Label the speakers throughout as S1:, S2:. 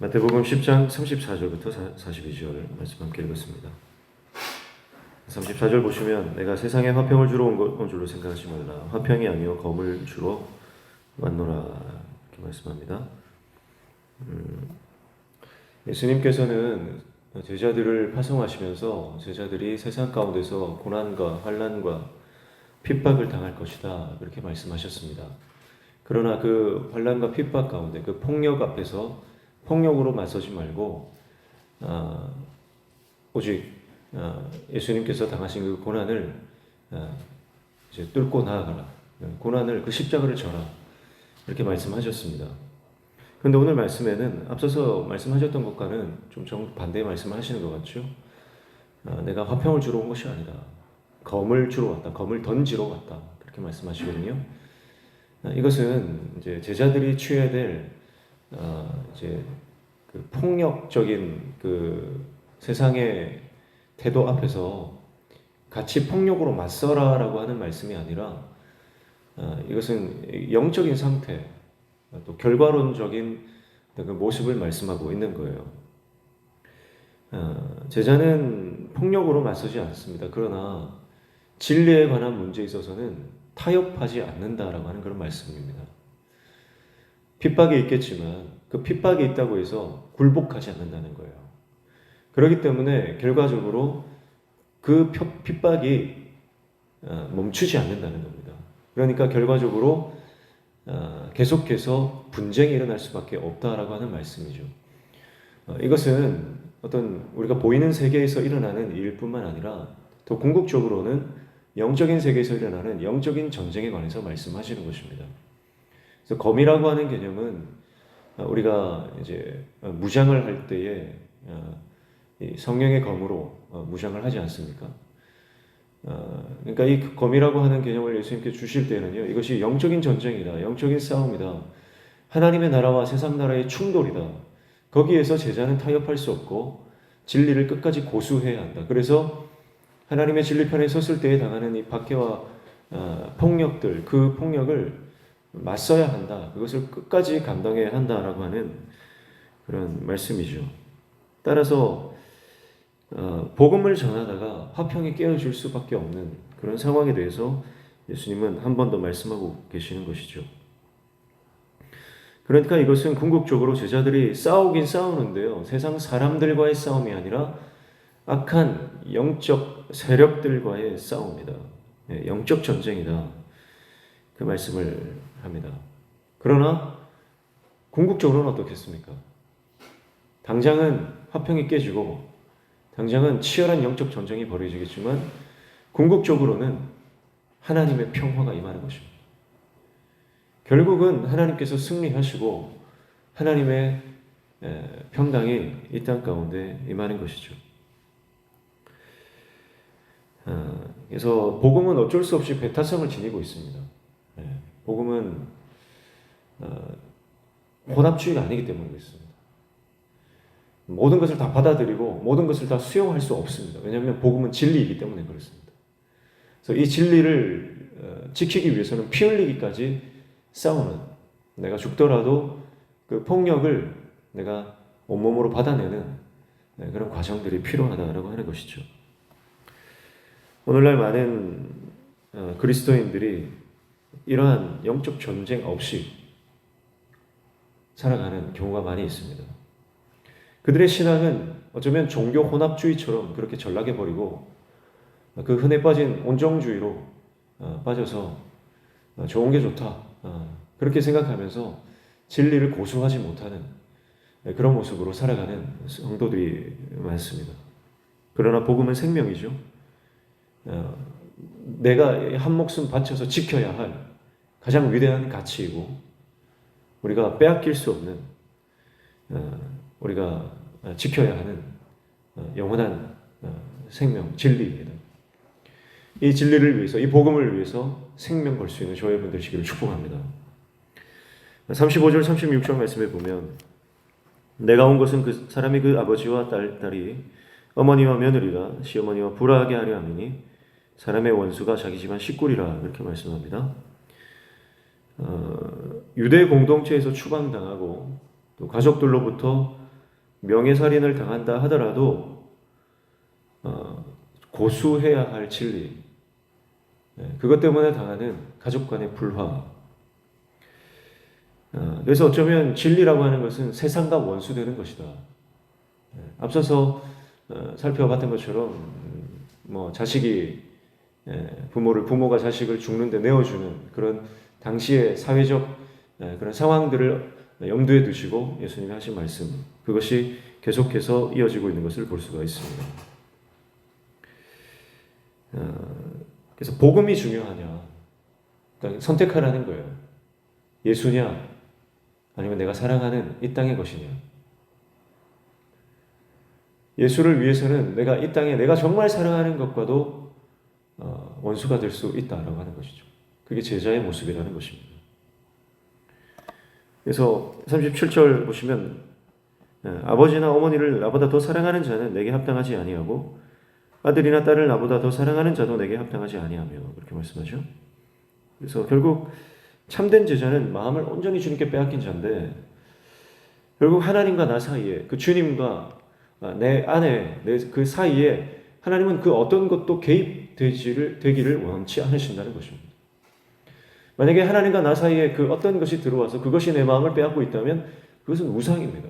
S1: 마태복음 10장 34절부터 42절 말씀 함께 읽었습니다. 34절 보시면 내가 세상에 화평을 주러 온, 줄로 생각하지 말라. 화평이 아니요 검을 주러 왔노라. 이렇게 말씀합니다. 음, 예수님께서는 제자들을 파송하시면서 제자들이 세상 가운데서 고난과 환란과 핍박을 당할 것이다. 그렇게 말씀하셨습니다. 그러나 그 환란과 핍박 가운데 그 폭력 앞에서 폭력으로 맞서지 말고 아, 오직 아, 예수님께서 당하신 그 고난을 아, 이제 뚫고 나아가라. 고난을 그 십자가를 져라. 이렇게 말씀하셨습니다. 그런데 오늘 말씀에는 앞서서 말씀하셨던 것과는 좀 정반대의 말씀을 하시는 것 같죠. 아, 내가 화평을 주러 온 것이 아니다. 검을 주러 왔다. 검을 던지러 왔다. 그렇게 말씀하시거든요. 아, 이것은 이제 제자들이 취해야 될 아, 이제 그 폭력적인 그 세상의 태도 앞에서 같이 폭력으로 맞서라라고 하는 말씀이 아니라 아, 이것은 영적인 상태 또 결과론적인 그 모습을 말씀하고 있는 거예요. 아, 제자는 폭력으로 맞서지 않습니다. 그러나 진리에 관한 문제에 있어서는 타협하지 않는다라고 하는 그런 말씀입니다. 핍박이 있겠지만 그 핍박이 있다고 해서 굴복하지 않는다는 거예요. 그렇기 때문에 결과적으로 그 핍박이 어, 멈추지 않는다는 겁니다. 그러니까 결과적으로 어, 계속해서 분쟁이 일어날 수밖에 없다라고 하는 말씀이죠. 어, 이것은 어떤 우리가 보이는 세계에서 일어나는 일뿐만 아니라 더 궁극적으로는 영적인 세계에서 일어나는 영적인 전쟁에 관해서 말씀하시는 것입니다. 그래서 검이라고 하는 개념은 우리가 이제 무장을 할 때에 성령의 검으로 무장을 하지 않습니까? 그러니까 이 검이라고 하는 개념을 예수님께 주실 때는요, 이것이 영적인 전쟁이다, 영적인 싸움이다, 하나님의 나라와 세상 나라의 충돌이다. 거기에서 제자는 타협할 수 없고 진리를 끝까지 고수해야 한다. 그래서 하나님의 진리 편에 섰을 때에 당하는 이 박해와 폭력들, 그 폭력을 맞서야 한다. 그것을 끝까지 감당해야 한다라고 하는 그런 말씀이죠. 따라서 어, 복음을 전하다가 화평이 깨어질 수밖에 없는 그런 상황에 대해서 예수님은 한 번 더 말씀하고 계시는 것이죠. 그러니까 이것은 궁극적으로 제자들이 싸우긴 싸우는데요. 세상 사람들과의 싸움이 아니라 악한 영적 세력들과의 싸움이다. 예, 영적 전쟁이다. 그 말씀을 합니다. 그러나 궁극적으로는 어떻겠습니까? 당장은 화평이 깨지고 당장은 치열한 영적 전쟁이 벌어지겠지만 궁극적으로는 하나님의 평화가 임하는 것입니다. 결국은 하나님께서 승리하시고 하나님의 평강이 이 땅 가운데 임하는 것이죠. 아, 그래서 복음은 어쩔 수 없이 배타성을 지니고 있습니다. 복음은 어, 혼합주의가 아니기 때문에 그렇습니다. 모든 것을 다 받아들이고 모든 것을 다 수용할 수 없습니다. 왜냐하면 복음은 진리이기 때문에 그렇습니다. 그래서 이 진리를 어, 지키기 위해서는 피 흘리기까지 싸우는 내가 죽더라도 그 폭력을 내가 온몸으로 받아내는 네, 그런 과정들이 필요하다라고 하는 것이죠. 오늘날 많은 어, 그리스도인들이 이러한 영적 전쟁 없이 살아가는 경우가 많이 있습니다. 그들의 신앙은 어쩌면 종교 혼합주의처럼 그렇게 전락해 버리고 그 흔해 빠진 온정주의로 어, 빠져서 어, 좋은 게 좋다 어, 그렇게 생각하면서 진리를 고수하지 못하는 네, 그런 모습으로 살아가는 성도들이 많습니다. 그러나 복음은 생명이죠. 내가 한 목숨 바쳐서 지켜야 할 가장 위대한 가치이고 우리가 빼앗길 수 없는 어, 우리가 지켜야 하는 어, 영원한 어, 생명 진리입니다. 이 진리를 위해서 이 복음을 위해서 생명 걸 수 있는 저희 분들 시기를 축복합니다. 35절 36절 말씀에 보면 내가 온 것은 그 사람이 그 아버지와 딸, 딸이 어머니와 며느리가 시어머니와 불화하게 하려 함이니 사람의 원수가 자기 집안 식구리라 이렇게 말씀합니다. 어, 유대 공동체에서 추방당하고 또 가족들로부터 명예살인을 당한다 하더라도 어, 고수해야 할 진리, 예, 그것 때문에 당하는 가족 간의 불화. 어, 그래서 어쩌면 진리라고 하는 것은 세상과 원수되는 것이다. 예, 앞서서 어, 살펴봤던 것처럼 음, 뭐 자식이 예, 부모를 부모가 자식을 죽는데 내어주는 그런 당시의 사회적 예, 그런 상황들을 염두에 두시고 예수님이 하신 말씀 그것이 계속해서 이어지고 있는 것을 볼 수가 있습니다. 어, 그래서 복음이 중요하냐? 선택하라는 거예요. 예수냐? 아니면 내가 사랑하는 이 땅의 것이냐? 예수를 위해서는 내가 이 땅에 내가 정말 사랑하는 것과도 어, 원수가 될 수 있다라고 하는 것이죠. 그게 제자의 모습이라는 것입니다. 그래서 37절 보시면 예, 아버지나 어머니를 나보다 더 사랑하는 자는 내게 합당하지 아니하고 아들이나 딸을 나보다 더 사랑하는 자도 내게 합당하지 아니하며 그렇게 말씀하죠. 그래서 결국 참된 제자는 마음을 온전히 주님께 빼앗긴 자인데 결국 하나님과 나 사이에 그 주님과 내 안에 내 그 사이에 하나님은 그 어떤 것도 개입되지를 되기를 원치 않으신다는 것입니다. 만약에 하나님과 나 사이에 그 어떤 것이 들어와서 그것이 내 마음을 빼앗고 있다면 그것은 우상입니다.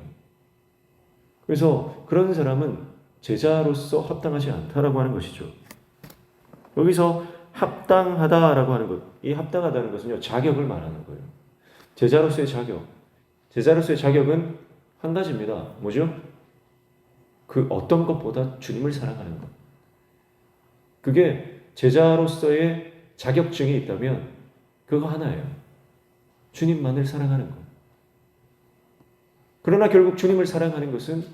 S1: 그래서 그런 사람은 제자로서 합당하지 않다라고 하는 것이죠. 여기서 합당하다라고 하는 것, 이 합당하다는 것은요 자격을 말하는 거예요. 제자로서의 자격, 제자로서의 자격은 한 가지입니다. 뭐죠? 그 어떤 것보다 주님을 사랑하는 것. 그게 제자로서의 자격증이 있다면 그거 하나예요. 주님만을 사랑하는 것. 그러나 결국 주님을 사랑하는 것은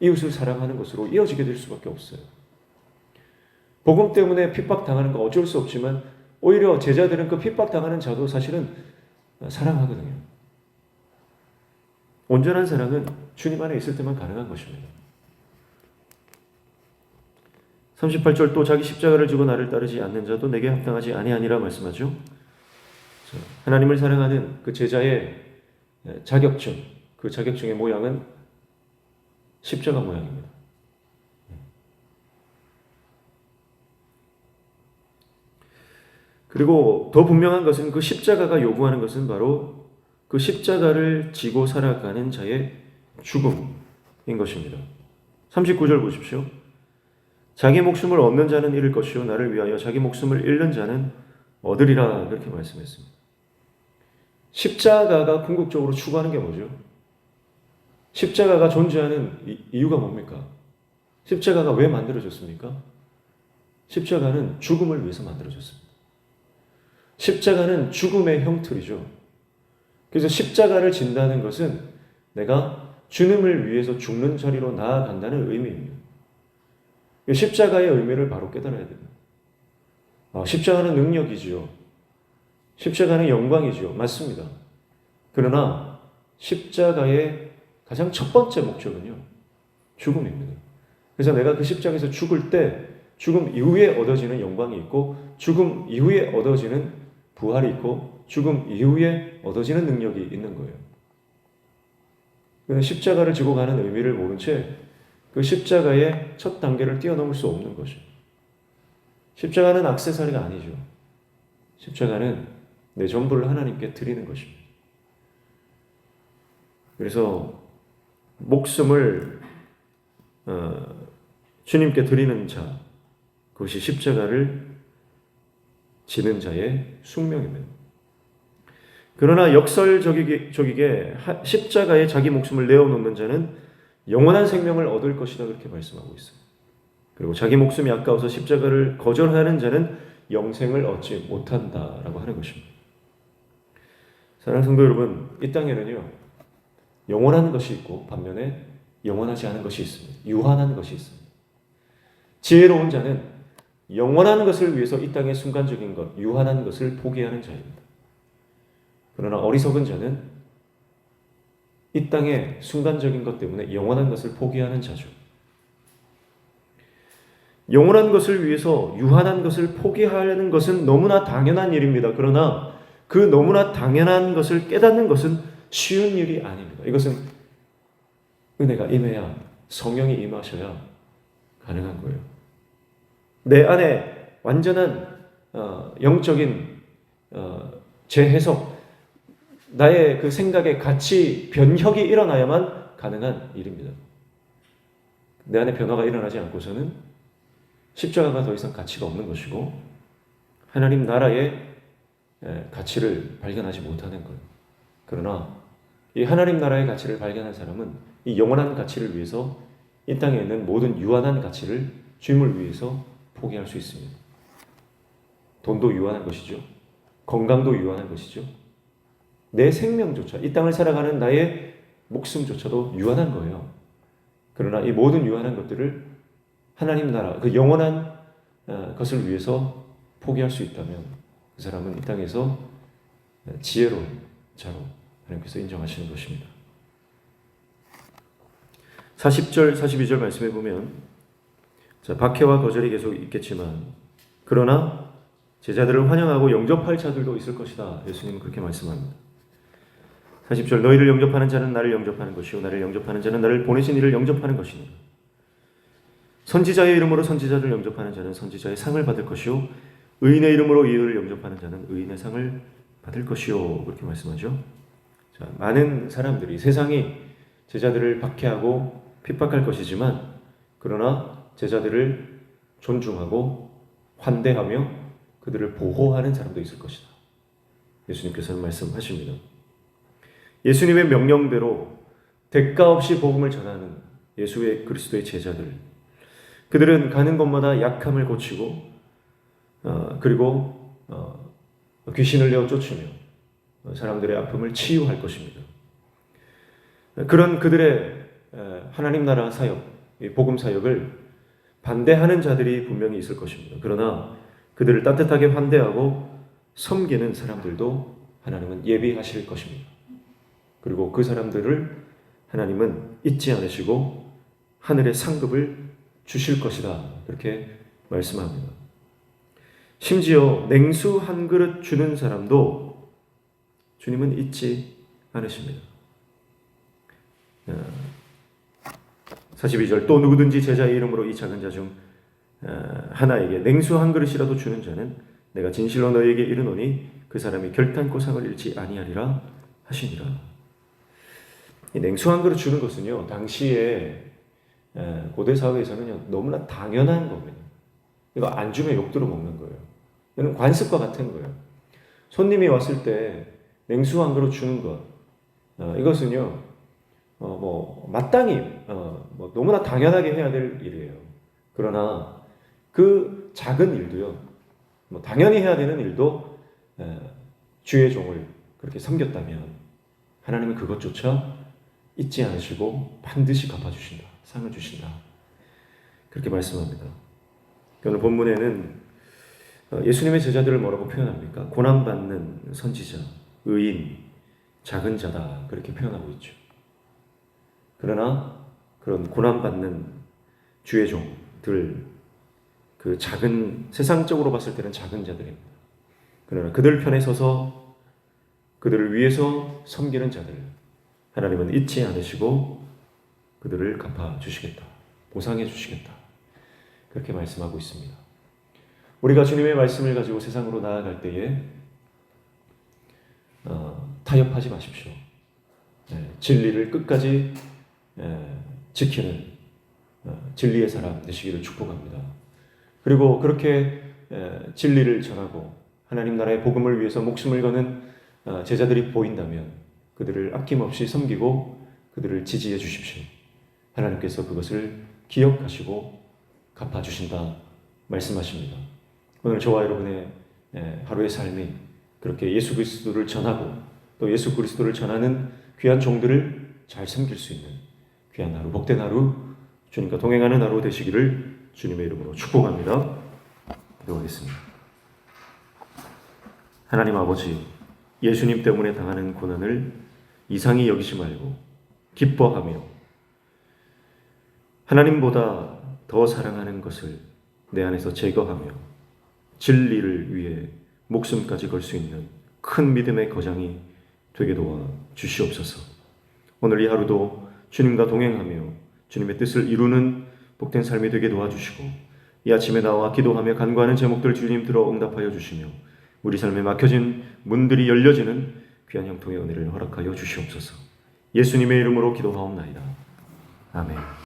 S1: 이웃을 사랑하는 것으로 이어지게 될 수밖에 없어요. 복음 때문에 핍박당하는 거 어쩔 수 없지만 오히려 제자들은 그 핍박당하는 자도 사실은 사랑하거든요. 온전한 사랑은 주님 안에 있을 때만 가능한 것입니다. 38절 또 자기 십자가를 지고 나를 따르지 않는 자도 내게 합당하지 아니하니라 말씀하죠. 하나님을 사랑하는 그 제자의 자격증, 그 자격증의 모양은 십자가 모양입니다. 그리고 더 분명한 것은 그 십자가가 요구하는 것은 바로 그 십자가를 지고 살아가는 자의 죽음인 것입니다. 39절 보십시오. 자기 목숨을 얻는 자는 잃을 것이요 나를 위하여 자기 목숨을 잃는 자는 얻으리라 그렇게 말씀했습니다. 십자가가 궁극적으로 추구하는 게 뭐죠? 십자가가 존재하는 이유가 뭡니까? 십자가가 왜 만들어졌습니까? 십자가는 죽음을 위해서 만들어졌습니다. 십자가는 죽음의 형틀이죠. 그래서 십자가를 진다는 것은 내가 주님을 위해서 죽는 자리로 나아간다는 의미입니다. 십자가의 의미를 바로 깨달아야 됩니다. 아, 십자가는 능력이지요. 십자가는 영광이지요. 맞습니다. 그러나 십자가의 가장 첫 번째 목적은요. 죽음입니다. 그래서 내가 그 십자가에서 죽을 때 죽음 이후에 얻어지는 영광이 있고 죽음 이후에 얻어지는 부활이 있고 죽음 이후에 얻어지는 능력이 있는 거예요. 십자가를 지고 가는 의미를 모른 채 그 십자가의 첫 단계를 뛰어넘을 수 없는 것이죠. 십자가는 악세사리가 아니죠. 십자가는 내 전부를 하나님께 드리는 것입니다. 그래서 목숨을 어, 주님께 드리는 자, 그것이 십자가를 지는 자의 숙명입니다. 그러나 역설적이게 십자가에 자기 목숨을 내어놓는 자는 영원한 생명을 얻을 것이다 그렇게 말씀하고 있어요. 그리고 자기 목숨이 아까워서 십자가를 거절하는 자는 영생을 얻지 못한다라고 하는 것입니다. 사랑하는 성도 여러분, 이 땅에는요 영원한 것이 있고 반면에 영원하지 않은 것이 있습니다. 유한한 것이 있습니다. 지혜로운 자는 영원한 것을 위해서 이 땅의 순간적인 것, 유한한 것을 포기하는 자입니다. 그러나 어리석은 자는 이 땅의 순간적인 것 때문에 영원한 것을 포기하는 자죠. 영원한 것을 위해서 유한한 것을 포기하는 것은 너무나 당연한 일입니다. 그러나 그 너무나 당연한 것을 깨닫는 것은 쉬운 일이 아닙니다. 이것은 은혜가 임해야 성령이 임하셔야 가능한 거예요. 내 안에 완전한 어, 영적인 어, 재해석, 나의 그 생각의 가치 변혁이 일어나야만 가능한 일입니다. 내 안에 변화가 일어나지 않고서는 십자가가 더 이상 가치가 없는 것이고 하나님 나라의 에, 가치를 발견하지 못하는 거예요. 그러나 이 하나님 나라의 가치를 발견한 사람은 이 영원한 가치를 위해서 이 땅에 있는 모든 유한한 가치를 주임을 위해서 포기할 수 있습니다. 돈도 유한한 것이죠. 건강도 유한한 것이죠. 내 생명조차 이 땅을 살아가는 나의 목숨조차도 유한한 거예요. 그러나 이 모든 유한한 것들을 하나님 나라 그 영원한 어, 것을 위해서 포기할 수 있다면 그 사람은 이 땅에서 지혜로운 자로 하나님께서 인정하시는 것입니다. 40절, 42절 말씀해 보면 자, 박해와 거절이 계속 있겠지만 그러나 제자들을 환영하고 영접할 자들도 있을 것이다. 예수님은 그렇게 말씀합니다. 40절 너희를 영접하는 자는 나를 영접하는 것이요 나를 영접하는 자는 나를 보내신 이를 영접하는 것이니 선지자의 이름으로 선지자를 영접하는 자는 선지자의 상을 받을 것이요 의인의 이름으로 이를 영접하는 자는 의인의 상을 받을 것이요 그렇게 말씀하죠. 자, 많은 사람들이 세상이 제자들을 박해하고 핍박할 것이지만 그러나 제자들을 존중하고 환대하며 그들을 보호하는 사람도 있을 것이다. 예수님께서는 말씀하십니다. 예수님의 명령대로 대가 없이 복음을 전하는 예수의 그리스도의 제자들. 그들은 가는 곳마다 약함을 고치고 어, 그리고 어, 귀신을 내어 쫓으며 사람들의 아픔을 치유할 것입니다. 그런 그들의 하나님 나라 사역, 복음 사역을 반대하는 자들이 분명히 있을 것입니다. 그러나 그들을 따뜻하게 환대하고 섬기는 사람들도 하나님은 예비하실 것입니다. 그리고 그 사람들을 하나님은 잊지 않으시고 하늘의 상급을 주실 것이다. 그렇게 말씀합니다. 심지어 냉수 한 그릇 주는 사람도 주님은 잊지 않으십니다. 42절 또 누구든지 제자의 이름으로 이 작은 자 중 하나에게 냉수 한 그릇이라도 주는 자는 내가 진실로 너에게 이르노니 그 사람이 결단코 상을 잃지 아니하리라 하시니라. 이 냉수 한 그릇 주는 것은요 당시에 고대 사회에서는 너무나 당연한 겁니다. 이거 안 주면 욕 들어 먹는 거예요. 이는 관습과 같은 거예요. 손님이 왔을 때 냉수 한 그릇 주는 것 어, 이것은요 어, 뭐 마땅히 어, 뭐 너무나 당연하게 해야 될 일이에요. 그러나 그 작은 일도요, 뭐 당연히 해야 되는 일도 에, 주의 종을 그렇게 섬겼다면 하나님은 그것조차 잊지 않으시고 반드시 갚아주신다, 상을 주신다. 그렇게 말씀합니다. 오늘 본문에는 어, 예수님의 제자들을 뭐라고 표현합니까? 고난받는 선지자, 의인, 작은 자다 그렇게 표현하고 있죠. 그러나 그런 고난받는 주의 종들, 그 작은, 세상적으로 봤을 때는 작은 자들입니다. 그러나 그들 편에 서서 그들을 위해서 섬기는 자들, 하나님은 잊지 않으시고 그들을 갚아주시겠다. 보상해 주시겠다. 그렇게 말씀하고 있습니다. 우리가 주님의 말씀을 가지고 세상으로 나아갈 때에 어, 타협하지 마십시오. 네, 진리를 끝까지 예, 지키는 어, 진리의 사람 되시기를 축복합니다. 그리고 그렇게 예, 진리를 전하고 하나님 나라의 복음을 위해서 목숨을 거는 어, 제자들이 보인다면 그들을 아낌없이 섬기고 그들을 지지해 주십시오. 하나님께서 그것을 기억하시고 갚아주신다 말씀하십니다. 오늘 저와 여러분의 예, 하루의 삶이 그렇게 예수 그리스도를 전하고 또 예수 그리스도를 전하는 귀한 종들을 잘 섬길 수 있는 귀한 하루, 복된 하루, 주님과 동행하는 하루 되시기를 주님의 이름으로 축복합니다. 기도하겠습니다. 하나님 아버지, 예수님 때문에 당하는 고난을 이상히 여기지 말고 기뻐하며 하나님보다 더 사랑하는 것을 내 안에서 제거하며 진리를 위해 목숨까지 걸 수 있는 큰 믿음의 거장이 되게 도와 주시옵소서. 오늘 이 하루도 주님과 동행하며 주님의 뜻을 이루는 복된 삶이 되게 도와주시고 이 아침에 나와 기도하며 간구하는 제목들 주님 들어 응답하여 주시며 우리 삶에 막혀진 문들이 열려지는 귀한 형통의 은혜를 허락하여 주시옵소서. 예수님의 이름으로 기도하옵나이다. 아멘.